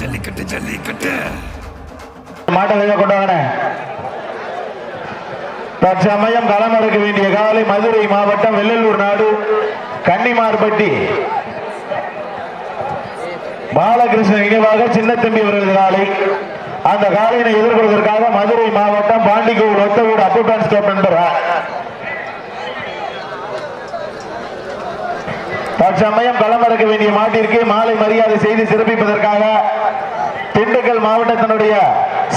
ஜல்லிக்கட்டு ஜல்லிக்கட்டு. மாட்டை கொண்டு தற்சமயம் களம் எடுக்க வேண்டிய காலை மதுரை மாவட்டம் வெள்ளலூர் நாடு கன்னிமார்பட்டி பாலகிருஷ்ணன் இணைவாக சின்னத்தம்பி அவர்களது காலை. அந்த காலையினை எதிர்கொள்வதற்காக மதுரை மாவட்டம் பாண்டிகோவில் ஒத்தவீடு அப்புட்டான் ஸ்டோப் நண்பர் தற்சமயம் களமிறக்க வேண்டிய மாட்டிற்கு மாலை மரியாதை செய்து சிறப்பிப்பதற்காக திண்டுக்கல் மாவட்டத்தினுடைய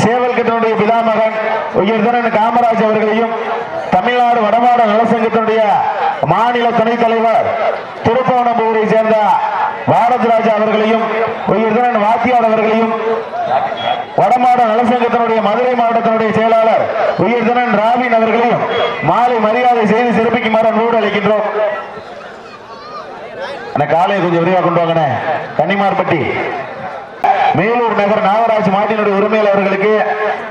சேவல்கிட்டனுடைய பிதாமகன் உயர்தரன் காமராஜ் அவர்களையும் தமிழ்நாடு வடமாட நலசங்கத்தினுடைய மாநில துணைத் தலைவர் திருப்பவனம்பூரை சேர்ந்த பாரதிராஜா அவர்களையும் உயர்தரன் வாத்தியார் அவர்களையும் வடமாட நலசங்கத்தினுடைய மதுரை மாவட்டத்தினுடைய செயலாளர் உயிர்தனன் ராவின் அவர்களையும் மாலை மரியாதை செய்து சிறப்பிக்குமாறு நூறு அளிக்கின்றோம் அண்ணா காலையை கொஞ்சம் விரைவாக கொண்டு வாங்கண்ணே. கன்னிமார்பட்டி மேலூர் நகர் நாகராஜ் மாட்டினுடைய உரிமையாளர் அவர்களுக்கு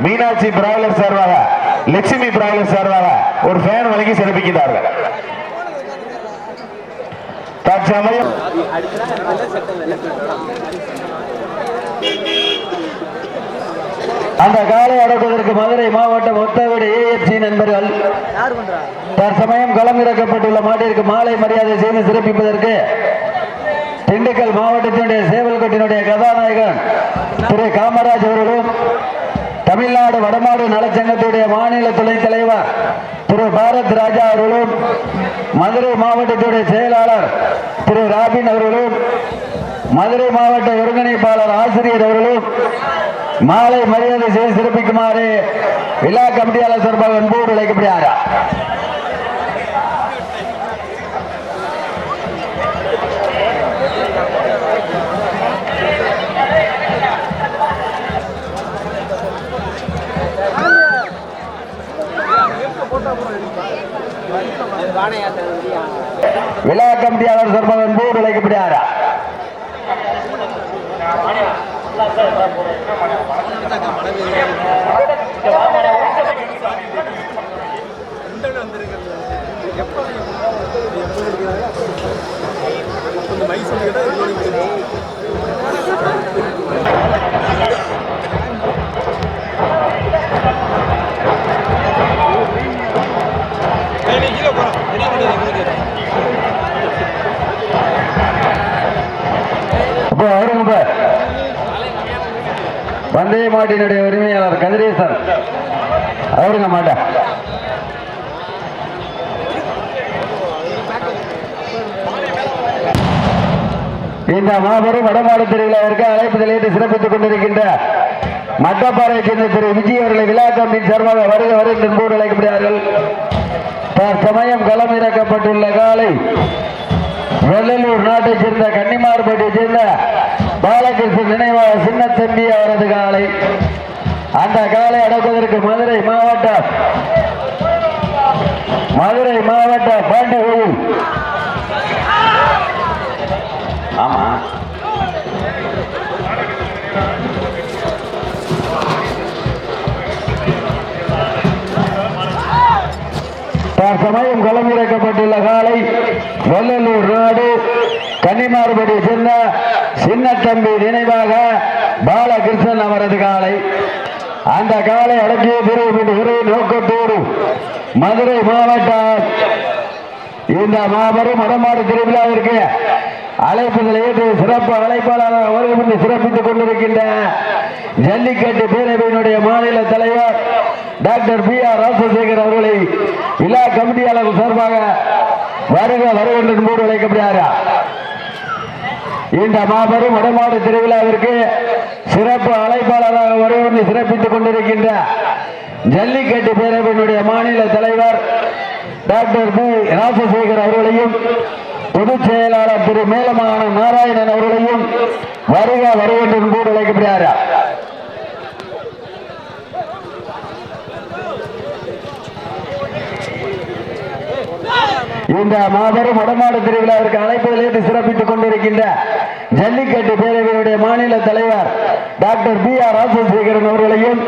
மீனாட்சி பிராய்லர் சார்பாக லட்சுமி பிராய்லர் சார்பாக ஒரு ஃபேன் வழங்கி சிறப்பிக்கிறார்கள் தற்சமயம். அந்த காலை அடக்குவதற்கு மதுரை மாவட்டம் ஒத்தவீடு ஏஎஃப்சி நண்பர்கள். தற்சமயம் களம் இறக்கப்பட்டுள்ள மாட்டிற்கு மாலை மரியாதை செய்து சிறப்பிப்பதற்கு திண்டுக்கல் மாவட்டத்தினுடைய சேவல்கோட்டினுடைய கதாநாயகன் திரு காமராஜ் அவர்களும் தமிழ்நாடு வடமாடு நலச்சங்கத்துடைய மாநில துணைத் தலைவர் திரு பாரத் ராஜா அவர்களும் மதுரை மாவட்டத்துடைய செயலாளர் திரு ராபின் அவர்களும் மதுரை மாவட்ட ஒருங்கிணைப்பாளர் ஆசிரியர் அவர்களும் மாலை மரியாதை செய்து சிறப்பிக்குமாறு விழா கமிட்டியாளர் சார்பாக அன்போடு அழைக்கப்படுகிறாரா விழா கமிட்டியாளர் சார்பாக அன்போடு அழைக்கப்படுகிறாரா இப்போ மாட்டினுடைய உரிமையாளர் கதிரேசன். அவருங்க மாட்டா. இந்த மாபெரும் வடமாடு திருவிழாவிற்கு அழைப்பு நிலையத்தை சிறப்பித்துக் கொண்டிருக்கின்ற மட்டப்பாறை சேர்ந்த திரு விஜய் அவர்களை விழா கம்பின் சார்பாக வருக வரை என்போடு அழைக்கப்படுகிறார்கள். தற்சமயம் களம் இறக்கப்பட்டுள்ள காலை வெள்ளலூர் நாட்டைச் சேர்ந்த கன்னிமார்பேட்டையை சேர்ந்த பாலகிருஷ்ணன் நினைவாக சின்ன தம்பி அவரது காலை. அந்த காலை அடக்குவதற்கு மதுரை மாவட்டம் மதுரை மாவட்டம் பாண்டிகோயில் ஆமா. தற்சமயம் களமிறக்கப்பட்டுள்ள காலை வெள்ளலூர் நாடு கன்னிமார்படி சேர்ந்த தம்பி நினைவாக பாலகிருஷ்ணன் அவரது காலை. அந்த காலை அடக்கிய பிரிவு நோக்கத்தோடு மதுரை மாவட்டம். இந்த மாபெரும் மடமாடு திருவிழாவிற்கு அழைப்புதல் ஏற்று சிறப்பு அழைப்பாளராக வருகின்ற சிறப்பித்துக் கொண்டிருக்கின்ற ஜல்லிக்கட்டு பேரவையினுடைய மாநில தலைவர் டாக்டர் பி ஆர் ராசசேகர் அவர்களை விழா கமிட்டியாளர் சார்பாக வருக வருகின்ற என்போடு அழைக்கப்படுகிறாரா. இந்த மாபெரும் வடமாடு திருவிழாவிற்கு சிறப்பு அழைப்பாளராக வருகின்ற சிறப்பித்துக் கொண்டிருக்கின்ற ஜல்லிக்கட்டு பேரவையினுடைய மாநில தலைவர் டாக்டர் பி ராஜசேகர் அவர்களையும் பொதுச் செயலாளர் திரு மேலமான நாராயணன் அவர்களையும் வருக வருகின்ற என்போடு அழைக்கப்படுகிறார். இந்த மாபெரும் வடமாடு திருவிழாவிற்கு அழைப்பதிலிருந்து சிறப்பித்துக் கொண்டிருக்கின்ற ஜல்லிக்கட்டு பேரவையுடைய மாநில தலைவர் டாக்டர் பி ஆர் ராஜசேகரன் அவர்களையும்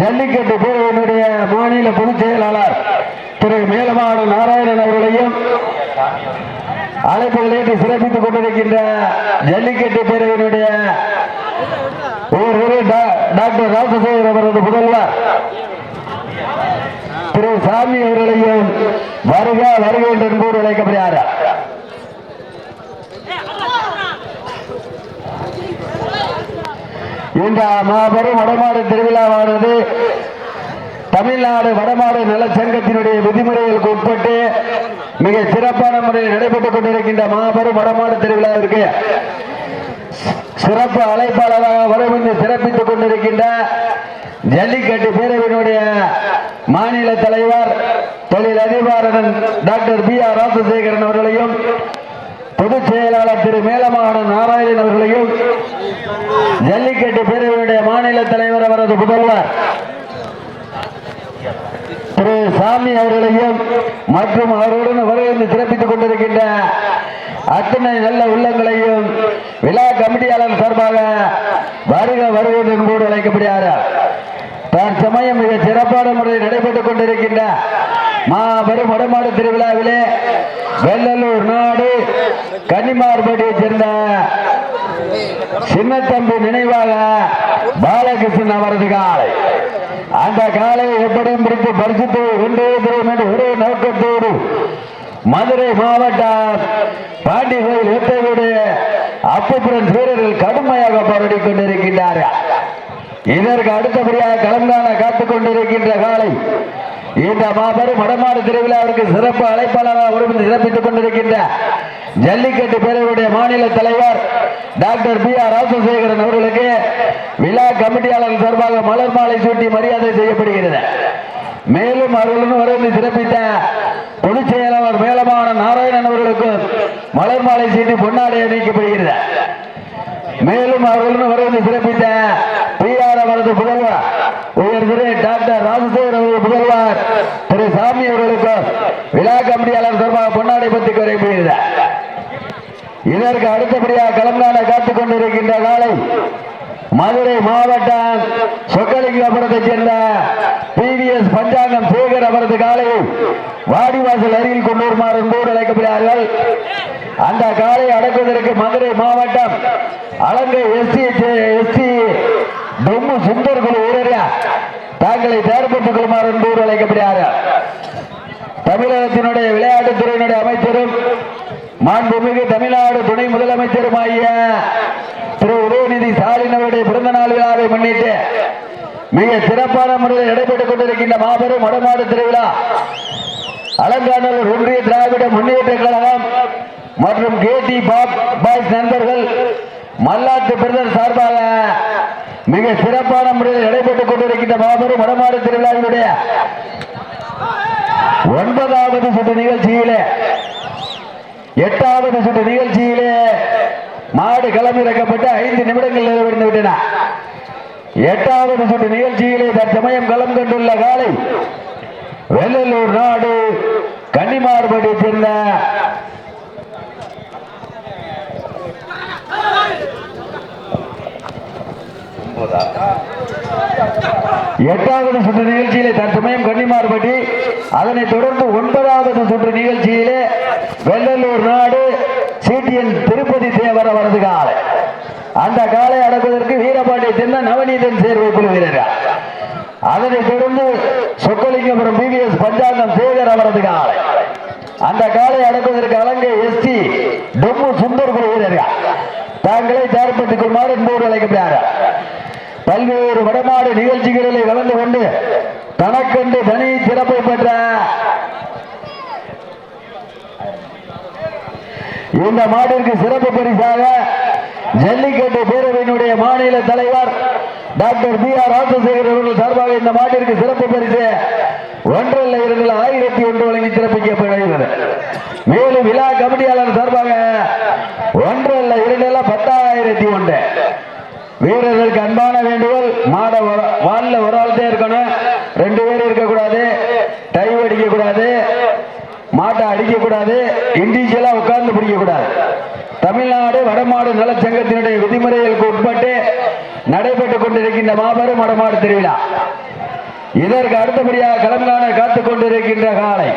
ஜல்லிக்கட்டு பேரவையினுடைய மாநில பொதுச் செயலாளர் திரு மேலமாடு நாராயணன் அவர்களையும் அழைப்புகள் சிறப்பித்துக் கொண்டிருக்கின்ற ஜல்லிக்கட்டு பேரவையினுடைய டா- டாக்டர் ராசசேகர் அவரது முதல்வர் திரு சாமி அவர்களையும் வருக வருக என்று என்போடு அழைக்கப்படுகிறார். இந்த மாபெரும் வடமாடு திருவிழாவானது தமிழ்நாடு வடமாடு நலச்சங்கத்தினுடைய விதிமுறைகளுக்கு உட்பட்டு மிக சிறப்பான முறையில் நடைபெற்றுக் கொண்டிருக்கின்ற மாபெரும் வடமாடு திருவிழாவிற்கு சிறப்பு அழைப்பாளராக வருமென்று சிறப்பித்துக் கொண்டிருக்கின்ற ஜல்லிக்கட்டு பேரவையினுடைய மாநில தலைவர் தொழில் அதிபாரன் டாக்டர் பி ஆர் ராசசேகரன் அவர்களையும் பொதுச் செயலாளர் திரு மேலமாகன நாராயணன் அவர்களையும் ஜல்லிக்கட்டு பேரவையுடைய மாநில தலைவர் அவரது புதல்வர் திரு சாமி அவர்களையும் மற்றும் அவர்களுடன் வருகை சிறப்பித்துக் கொண்டிருக்கின்ற அத்தனை நல்ல உள்ளங்களையும் விழா கமிட்டியாளர் சார்பாக வருக வருக என்போடு அழைக்கப்படுகிறார் தற்சமயம் மிக சிறப்பான முறையில் நடைபெற்றுக் கொண்டிருக்கின்ற மாபெரும் வடமாடு திருவிழாவிலே வெள்ளலூர் நாடு கன்னிமார்படியைச் சேர்ந்த சின்னத்தம்பி நினைவாக பாலகிருஷ்ணன் அவரது காலை. அந்த காலையை எப்படியும் பிடித்து பரிசுத்து கொண்டே தரும் என்ற ஒரே நோக்கத்தோடு மதுரை மாவட்டம் பாண்டி கோயில் ஏத்தவீடு அப்புப்புறன் வீரர்கள் கடுமையாக போராடி கொண்டிருக்கின்றார்கள். இதற்கு அடுத்தபடியாக கலந்தான காத்துக் கொண்டிருக்கின்ற காலை. இந்த மாபெரும் வடமாடு திருவிழாவிற்கு சிறப்பு அழைப்பாளராக உரிமை சிறப்பித்துக் கொண்டிருக்கின்ற ஜல்லிக்கட்டு பேரவையுடைய மாநில தலைவர் டாக்டர் பி ஆர் ராசசேகரன் அவர்களுக்கு விழா கமிட்டியாளர் சார்பாக மலர் மாலை சூட்டி மரியாதை செய்யப்படுகிறது. மேலும் அவர்களுடன் வருவது சிறப்பித்த பொதுச் செயலாளர் மேலமான நாராயணன் அவர்களுக்கும் மலர் மாலை சீட்டி பொன்னாடை அணிவிக்கப்படுகிறது. மேலும் அவர்களுடன் வருவது சிறப்பித்த பி ஆர் அவரது புதல்வர் உயர் திரு டாக்டர் ராஜசேகர் அவரது முதல்வர் திரு சாமி அவர்களுக்கு விழா கமிட்டியாளர் சார்பாக பொன்னாடை பற்றி இதற்கு அடுத்தபடியாக கலந்தாட காத்துக் கொண்டிருக்கின்ற நாளை மதுரை மாவட்டம் சொக்கலிங்கபுரத்தைச் சேர்ந்த பிவிஎஸ் பஞ்சாங்கம் சேகர் அவரது காலையை வாடிவாசல் அருகில் கொண்டு வருமாறு என்போடு அழைக்கப்படுகிறார்கள். அந்த காலை அடக்குவதற்கு மதுரை மாவட்டம் Alangai S D S D Dommu Sundar குழு வீரர்கள் தாங்களை தயார்படுத்திக் கொள்ளுமாறு என்போடு அழைக்கப்படுகிறார்கள். தமிழகத்தினுடைய விளையாட்டுத்துறையினுடைய அமைச்சரும் மாண்புமிகு தமிழ்நாடு துணை முதலமைச்சருமாகிய திரு உதயநிதி ஸ்டாலின் அவருடைய பிறந்த நாள் விழாவை முன்னிட்டு மிக சிறப்பான முறையில் நடைபெற்றுக் கொண்டிருக்கின்ற மாபெரும் வடமாடு திருவிழா. அலங்காநல்லூர் ஒன்றிய திராவிட முன்னேற்ற கழகம் மற்றும் கேடி பாப் பாய்ஸ் நண்பர்கள் மல்லாட்டு பிரதர் சார்பாக மிக சிறப்பான முறையில் நடைபெற்றுக் கொண்டிருக்கின்ற மாபெரும் வடமாடு திருவிழாவினுடைய ஒன்பதாவது சுற்று நிகழ்ச்சியிலே எட்டாவது சுற்று நிகழ்ச்சியிலே மாடு களமிறக்கப்பட்டு ஐந்து நிமிடங்கள் நிறைவடைந்து விட்டன. எட்டாவது சுற்று நிகழ்ச்சியிலே தற்சமயம் களம் கண்டுள்ள காலை வெள்ளலூர் நாடு கன்னிமார்படி சேர்ந்த எட்டாவது சுற்று நிகழ்ச்சியிலே தற்சமயம் கன்னிமார்பட்டி அதனைத் தொடர்ந்து ஒன்பதாவது சுற்று நிகழ்ச்சியிலே வெள்ளலூர் நாடு சிடிஎன் திருப்பதி தேவர வரது காலை. அந்த காலை அடக்குவதற்கு வீரபாண்டிய தென்ன நவநீதன் சேர்வை குழு வீரர்கள். அதனைத் தொடர்ந்து சொக்கலிங்கபுரம் பிவிஎஸ் பஞ்சாங்கம் சேகர் அவரது காலை. அந்த காலை அடக்குவதற்கு அலங்கை எஸ்டி டொம்மு சுந்தர் குழு வீரர்கள். தாங்களை தயார்படுத்திக் கொள்ளுமாறு என்போடு அழைக்கப்படுகிறார். பல்வேறு வடமாடு நிகழ்ச்சிகளில் கலந்து கொண்டு தனக்கென்று தனி சிறப்பை பெற்ற இந்த மாட்டிற்கு சிறப்பு பரிசாக ஜல்லிக்கட்டு பேரவையினுடைய மாநில தலைவர் டாக்டர் பி ஆர் ராஜசேகர் அவர்கள் சார்பாக இந்த மாட்டிற்கு சிறப்பு பரிசு ஒன்றில் இரண்டு ஆயிரத்தி ஒன்று வழங்கி சிறப்பிக்கப்படுகிறது மேலும் விழா கமிட்டியாளர் சார்பாக ஒன்றில் இரண்டு பத்தாயிரத்தி ஒன்று. வீரர்களுக்கு அன்பான மாடை வால்ல ஒரு ஆள் தான் இருக்கணும். ரெண்டு பேரும் இருக்கக்கூடாது. டைவ் அடிக்கக்கூடாது மாட்டை அடிக்கக்கூடாது. இண்டிவிஜுவலாக உட்கார்ந்து பிடிக்கக்கூடாது. தமிழ்நாடு வடமாடு நலச்சங்கத்தினுடைய விதிமுறைகளுக்கு உட்பட்டு நடைபெற்றுக் கொண்டிருக்கின்ற மாபெரும் வடமாடு திருவிழா. இதற்கு அடுத்தபடியாக களம் காத்துக் கொண்டிருக்கின்ற காலை.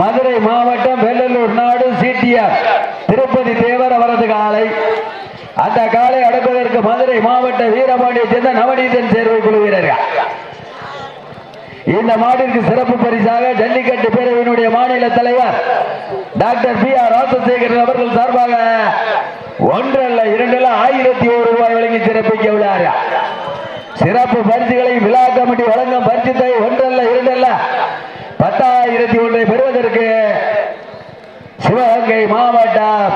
மதுரை மாவட்டம் வெள்ளலூர் நாடு சிடிஆர் திருப்பதி தேவர் அவரது காலை. அந்த காலை அடக்குவதற்கு மதுரை மாவட்ட வீரபாண்டியை சேர்ந்த நவநீதன் சேர்வை குழு வீரர்கள். இந்த மாட்டிற்கு சிறப்பு பரிசாக ஜல்லிக்கட்டு பேரவையினுடைய மாநில தலைவர் டாக்டர் பி ஆர் ராசசேகரன் அவர்கள் சார்பாக ஒன்றல்ல இரண்டல்ல ஆயிரத்தி ஒரு ரூபாய் வழங்கி சிறப்பிக்க உள்ளார் சிறப்பு பரிசுகளை விழா கமிட்டி வழங்கும் பரிசு தொகை ஒன்றல்ல இரண்டல்ல பத்தாயிரத்தி ஒன்றை பெறுவதற்கு சிவகங்கை மாவட்டம்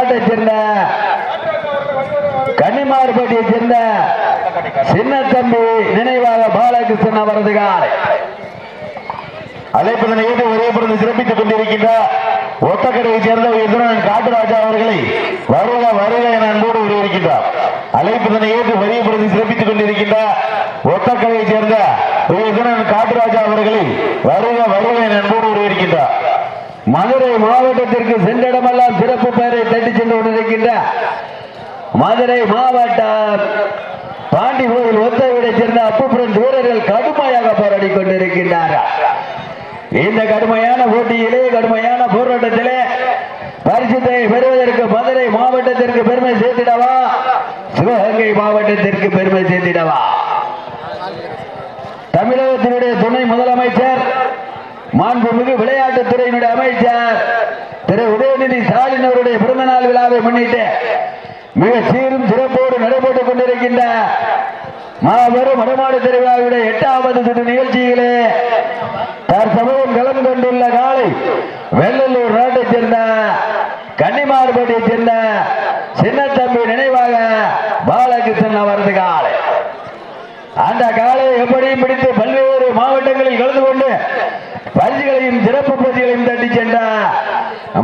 வெள்ளலூர் நாட்டைச் சேர்ந்த கன்னிமார்பட்டியைச் சேர்ந்த சின்னத்தம்பி நினைவாக பாலகிருஷ்ணன் அவரது காலை. அழைப்பதனை ஏற்று ஒரே பிறந்து சிறப்பித்துக் கொண்டிருக்கின்ற ஒத்தக்கடையைச் சேர்ந்த எதிரன் காட்டுராஜா அவர்களை வருக வருக என அன்போடு வருகின்றார் அழைப்பதனை ஏற்று வரிய பிறந்து சிறப்பித்துக் கொண்டிருக்கின்ற ஒத்தக்கடையைச் சேர்ந்த எதிரன் காட்டுராஜா அவர்களை வருக வருக என அன்போடு வருகின்றார் மதுரை மாவட்டத்திற்கு சென்றிடமெல்லாம் சிறப்பு பெயரை தட்டி சென்று கொண்டிருக்கின்ற மதுரை மாவட்டம் பாண்டி கோயில் ஒத்தவிடை சேர்ந்த அப்புப்புறம் வீரர்கள் கடுமையாக போராடி கொண்டிருக்கின்றார்கள் இந்த கடுமையான போட்டியிலே கடுமையான போராட்டத்திலே பரிசுத்தை பெறுவதற்கு மதுரை மாவட்டத்திற்கு பெருமை சேர்த்திடவா? சிவகங்கை மாவட்டத்திற்கு பெருமை சேர்த்திடவா? தமிழகத்தினுடைய துணை முதலமைச்சர் மாண்புமிகு விளையாட்டுத்துறையினுடைய அமைச்சர் திரு உதயநிதி ஸ்டாலின் அவருடைய பிறந்த நாள் விழாவை முன்னிட்டு மிக சீரும் சிறப்போடு நடைபெற்றுக் கொண்டிருக்கின்ற மாபெரும் வடமாடு திருவிழாவுடைய எட்டாவது சுற்று நிகழ்ச்சியிலே தற்சமயம் கலந்து கொண்டுள்ள காலை வெள்ளலூர் நாட்டைச் சேர்ந்த கன்னிமார்பட்டியைச் சேர்ந்த சின்னத்தம்பி நினைவாக பாலகிருஷ்ணன் அவரது காலை. அந்த காலை எப்படியும் பிடித்து பல்வேறு மாவட்டங்களில் கலந்து கொண்டு பரிசுகளையும் சிறப்பு பரிசுகளையும் தட்டி சென்ற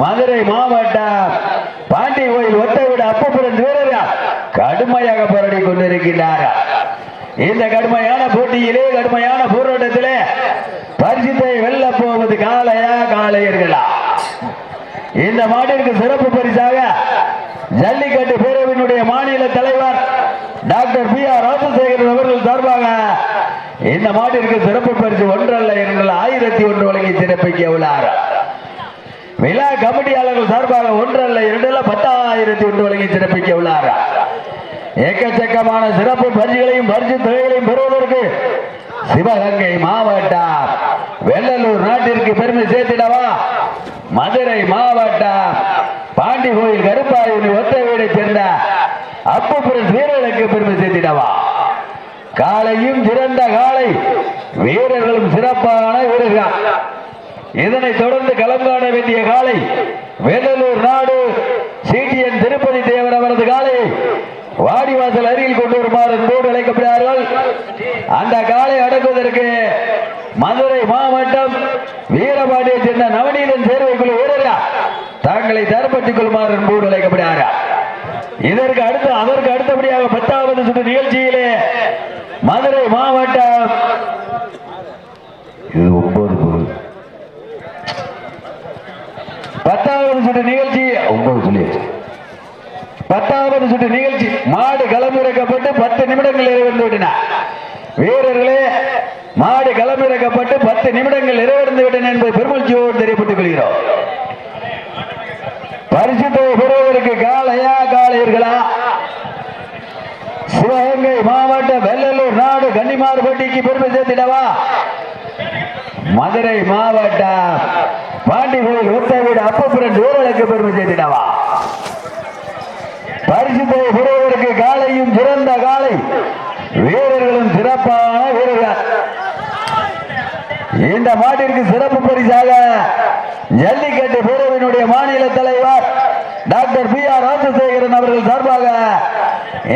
மதுரை மாவட்டம் பாண்டி கோயில் ஒத்த கடுமையாக போராடி கொண்டிருக்கின்றார். இந்த கடுமையான போட்டியிலே கடுமையான போராட்டத்திலே பரிசுத்தை வெல்ல போவது காலையா காளையர்களா? இந்த மாட்டிற்கு சிறப்பு பரிசாக ஜல்லிக்கட்டு பேரவையினுடைய மாநில தலைவர் டாக்டர் பி ஆர் ராஜசேகரன் அவர்கள் சார்பாக இந்த மாட்டிற்கு சிறப்பு பரிசு ஒன்றல்ல இரண்டல்ல ஆயிரத்தி ஒன்று வழங்கி சிறப்பிக்க உள்ளார். விழா கமிட்டியாளர்கள் சார்பாக ஒன்றல்ல இரண்டு பத்தாயிரத்தி ஒன்று வழங்கி சிறப்பிக்க உள்ளார். எக்கச்சக்கமான சிறப்பு பரிசுகளையும் பரிசு தொகைகளையும் பெறுவதற்கு சிவகங்கை மாவட்டம். வெள்ளலூர் நாட்டிற்கு பெருமை சேர்த்திடவா? மதுரை மாவட்டம். பாண்டி கோயில் கருப்பாயூர் ஒத்த வீடை சேர்ந்த அப்புபுரம் வீரர்களுக்கு பெருமை சேர்த்திடவா? காலையும் சிறந்த காலை வீரர்களும் சிறப்பான வீரர்கள். இதனைத் தொடர்ந்து களம் காண வேண்டிய காலை வேலூர் நாடு. சிடிஎன் திருப்பதி தேவர் அவரது காலையை வாடிவாசல் அருகில் கொண்டு வருமாறு அன்போடு அழைக்கப்படுகிறார்கள். அந்த காலை அடக்குவதற்கு மதுரை மாவட்டம் வீரபாண்டியை சேர்ந்த நவநீதன் சேர்வைக்குழு வீரரா தங்களை தரப்பட்டுக் கொள்ளுமாறு அன்போடு அழைக்கப்படுகிறார்கள் இதற்கு அடுத்து அதற்கு அடுத்தபடியாக பத்தாவது சுற்று நிகழ்ச்சியிலே மதுரை மாவட்டம் இது ஒன்பது பொருள். பத்தாவது சுற்று நிகழ்ச்சி ஒன்பது சொல்லியாச்சு பத்தாவது சுற்று நிகழ்ச்சி. மாடு களமிறக்கப்பட்டு பத்து நிமிடங்கள் நிறைவடைந்து விட்டன. வீரர்களே மாடு களமிறக்கப்பட்டு பத்து நிமிடங்கள் நிறைவடைந்து விட்டன என்பதை பெருமகிழ்ச்சியோடு தெரியப்பட்டுக் கொள்கிறோம். பரிசுத்தை பெறுவதற்கு காளையா காளையர்களா? சிவகங்கை மாவட்ட வெள்ளலூர் நாடு கன்னிமார்பட்டிக்கு பெருமை சேர்த்திடவா? மதுரை மாவட்டம் பாண்டி கோயில் அப்பப்புரன் ஊரலுக்கு பெருமை சேர்த்திடவா? பரிசுத்தை பெறுவதற்கு காலையும் சிறந்த காலை. வீரர்களும் சிறப்பான வீரர்கள். இந்த மாட்டிற்கு சிறப்பு பரிசாக ஜல்லிக்கட்டு பேரவையினுடைய மாநில தலைவர் டாக்டர் பி ஆர் ராஜசேகரன் அவர்கள் சார்பாக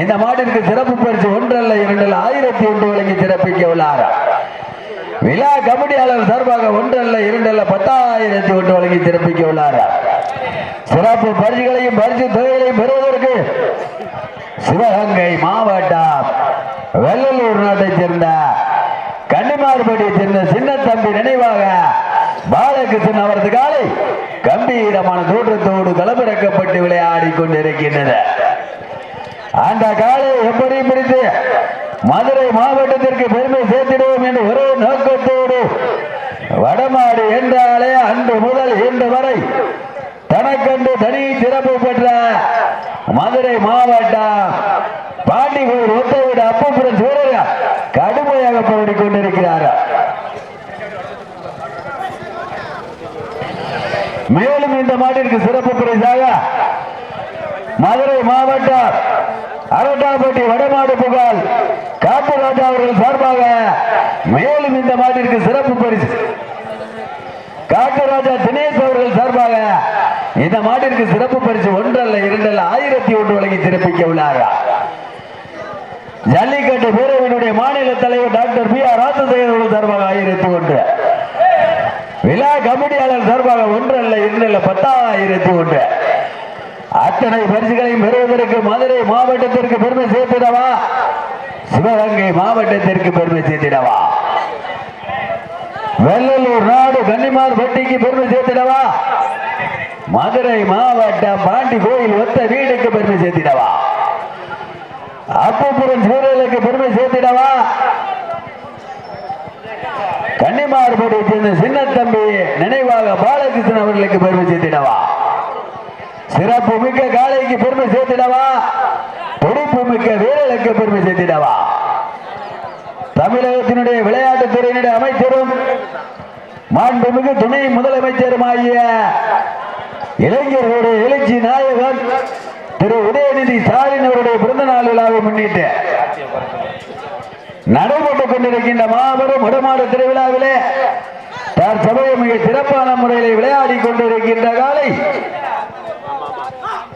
இந்த மாட்டிற்கு சிறப்பு பரிசு ஒன்றல்ல இரண்டில் ஆயிரத்தி ஒன்று வழங்கி சிறப்பிக்க உள்ளார். விழா கமிட்டியாளர் சார்பாக ஒன்றல்ல இரண்டல்ல பத்தாயிரத்தி ஒன்று வழங்கி சிறப்பிக்க உள்ளார். சிறப்பு பரிசுகளையும் பரிசு தொகைகளையும் பெறுவதற்கு சிவகங்கை மாவட்டம் வெள்ளலூர் நாட்டைச் சேர்ந்த கன்னிமார்படியை சேர்ந்த சின்னத்தம்பி நினைவாக பாலகிருஷ்ணன் அவரது காலை கம்பீரமான தோற்றத்தோடு களமிறக்கப்பட்டு விளையாடி கொண்டிருக்கின்றது. அந்த காலை எப்படி பிடித்து மதுரை மாவட்டத்திற்கு பெருமை சேர்த்திடுவோம் என்று ஒரே நோக்கத்தோடு வடமாடு என்றாலே அன்று முதல் இன்று வரை தனக்கென்று தனி சிறப்பு பெற்ற மதுரை மாவட்டம் பாண்டிகோயில் ஒத்தவிட அப்பப்புறம் சூழல் கடுமையாக போராடி கொண்டிருக்கிறார். மேலும் இந்த மாட்டிற்கு சிறப்பு பரிசாக மதுரை மாவட்டம் அரட்டாப்பட்டி வடமாடு புகழ் காப்பு ராஜா அவர்கள் சார்பாக மேலும் இந்த மாட்டிற்கு சிறப்பு பரிசு. காட்டு ராஜா தினேஷ் அவர்கள் மாட்டிற்கு சிறப்பு பரிசு ஒன்றல்ல இரண்டல்ல ஆயிரத்தி ஒன்று வழங்கி சிறப்பிக்க உள்ளாரா? ஜல்லிக்கட்டு பேரவையினுடைய மாநில தலைவர் டாக்டர் பி ஆர் ராஜசேகர் அவர்கள் சார்பாக ஆயிரத்தி ஒன்று. விழா கமிட்டியாளர் சார்பாக ஒன்றல்ல இரண்டல்ல பத்தாயிரத்தி ஒன்று. அத்தனை பரிசுகளையும் பெறுவதற்கு மதுரை மாவட்டத்திற்கு பெருமை சேர்த்திடவா? சிவகங்கை மாவட்டத்திற்கு பெருமை சேர்த்திடவா? வெள்ளலூர் நாடு கன்னிமார் பட்டிக்கு பெருமை சேர்த்திடவா? மதுரை மாவட்டம் பாண்டி கோயில் ஒத்த வீடுக்கு பெருமை சேர்த்திடவா? அப்பபுரம் சூழலுக்கு பெருமை சேர்த்திடவா? கன்னிமார்படி சேர்ந்த சின்ன தம்பி நினைவாக பாலகிருஷ்ணன் அவர்களுக்கு பெருமை சேர்த்திடவா? சிறப்பு மிக்க காளைக்கு பெருமை சேர்த்திடவா? பொறுப்பு மிக்க வீரலுக்கு பெருமை சேர்த்திடவா? தமிழகத்தினுடைய விளையாட்டுத் துறையினுடைய அமைச்சரும் மாண்புமிகு துணை முதலமைச்சருமாகிய இளைஞர்களுடைய எழுச்சி நாயகன் திரு உதயநிதி ஸ்டாலின் அவருடைய பிறந்த நாள் விழாவை முன்னிட்டு நடைபெற்றுக் கொண்டிருக்கின்ற மாபெரும் வடமாடு திருவிழாவிலே தற்சமயம் மிக சிறப்பான முறையில் விளையாடி கொண்டிருக்கின்ற காலை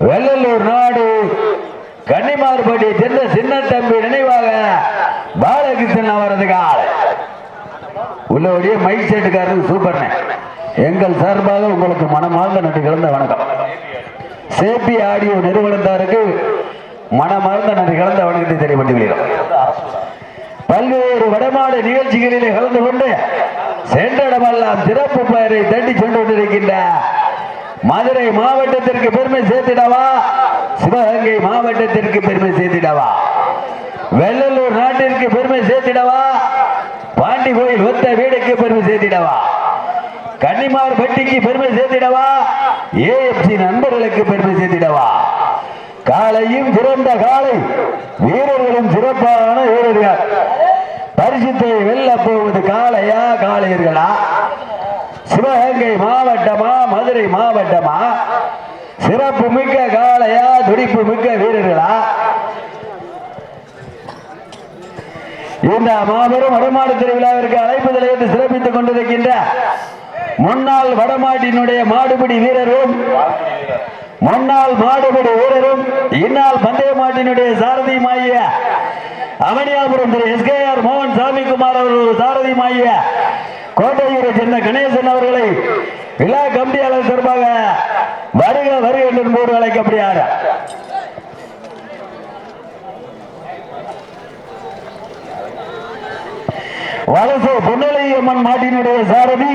வெள்ளலூர் நாடு கன்னிமார்பட்டி சென்ற சின்ன தம்பி நினைவாக பாலகிருஷ்ணன் அவரது காலை. உள்ளபடியே மைக் செட்டுக்காரன் சூப்பர்னே எங்கள் சார்பாக உங்களுக்கு மனமார்ந்த நன்றி கலந்த வணக்கம். சேபி ஆடியோ நிறுவனத்தாருக்கு மனமார்ந்த நன்றி கலந்த வணக்கத்தை தெரியப்படுத்துகிறோம் பல்வேறு வடமாடு நிகழ்ச்சிகளிலே கலந்து கொண்டு சென்றடமெல்லாம் சிறப்பு பெயரை தட்டி சென்று கொண்டிருக்கின்ற மதுரை மாவட்டத்திற்கு பெருமை சேர்த்திடவா? சிவகங்கை மாவட்டத்திற்கு பெருமை சேர்த்திடவா? வெள்ளலூர் நாட்டிற்கு பெருமை சேர்த்திடவா? பாண்டி கோயில் ஒத்த வீடுக்கு பெருமை சேர்த்திடவா? கன்னிமார் பட்டிக்கு பெருமை சேர்த்திடவா? ஏஎஃப்சி நண்பர்களுக்கு பெருமை சேர்த்திடவா? காலையும் சிறந்த காலை வீரர்களும் சிறப்பான வீரர்கள். பரிசுத்தை வெல்ல போவது காளையா காளையர்களா? சிவகங்கை மாவட்டமா மதுரை மாவட்டமா? சிறப்பு மிக்க காளையா துடிப்பு மிக்க வீரர்களா? இந்த மாபெரும் வடமாடு திருவிழாவிற்கு அழைப்புதலை என்று சிறப்பித்துக் கொண்டிருக்கின்ற முன்னாள் வடமாட்டினுடைய மாடுபிடி வீரரும் முன்னாள் மாடுபிடி வீரரும் இந்நாள் பந்தய மாட்டினுடைய சாரதியுமாகிய அவனியாபுரம் திரு எஸ்கேஆர் மோகன் சாமிக்குமார் அவர்கள் சாரதியுமாகிய கோட்டையூரை சேர்ந்த கணேசன் அவர்களை விழா கமிட்டியாளர் சார்பாக வருக வருக என்று போடு அழைக்கப்படுகிறார். வலசை பொன்னலையம்மன் மாட்டினுடைய சாரதி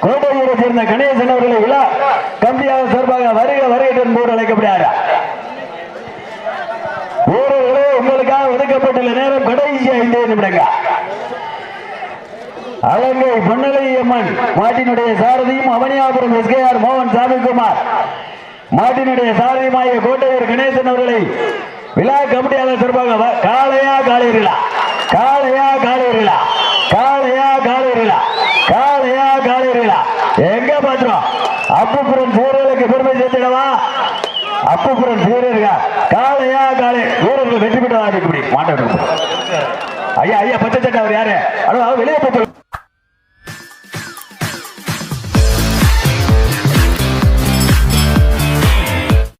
கோட்டையூரை சேர்ந்த கணேசன் அவர்களை விழா கம்பியாக சார்பாக வருக வருக போர் அழைக்கப்படுகிறார். வீரர்களே உங்களுக்காக ஒதுக்கப்பட்டுள்ள நேரம் கடைசி ஐந்து நிமிடங்கள். அலங்கை பொன்னலையம்மன் மாட்டினுடைய சாரதியும் அவனியாபுரம் எஸ்கேஆர் மோகன் சாமிக்குமார் மாட்டினுடைய சாரதியுமாய கோட்டையூர் கணேசன் அவர்களை விழா கமிட்டியாளர் சார்பாக வ- காளையா காளையர்களா காளையா காளையர்களா காளையா காளையர்களா காளையா காளையர்களா எங்க பாத்துறோம் அப்புப்புறம் வீரர்களுக்கு பெருமை சேர்த்திடவா அப்பபுரம் வீரர்கள் காலையா காலை வீரர்கள் வெற்றி பெற்றதாக இப்படி மாட்டேன் ஐயா ஐயா பச்சை சட்டை அவர் யாரு? அதாவது வெளியே போட்டு